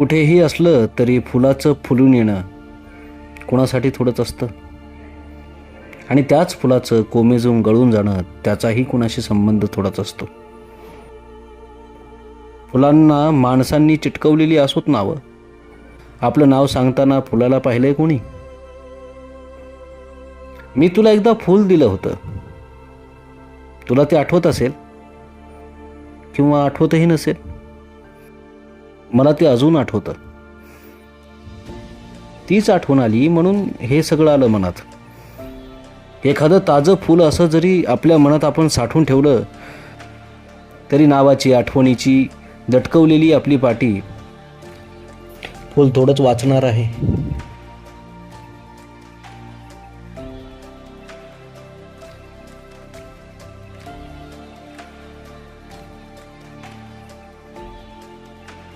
कुठेही असलं तरी फुलाचं फुलून येणं कोणासाठी थोडंच असतं. आणि त्याच फुलाचं कोमेजून गळून जाणं त्याचाही कुणाशी संबंध थोडाच असतो. फुलांना माणसांनी चिटकवलेली असोत नावं. आपलं नाव सांगताना फुलाला पाहिलंय कोणी? मी तुला एकदा फूल दिलं होतं. तुला ते आठवत असेल? किंवा आठवतही नसेल? मला ते अजून आठवतं. तीच आठवण आली म्हणून हे सगळं आलं मनात. एखादं ताजं फूल असं जरी आपल्या मनात आपण साठवून ठेवलं तरी नावाची आठवणीची दटकवलेली आपली पाटी फूल थोडंच वाचणार आहे.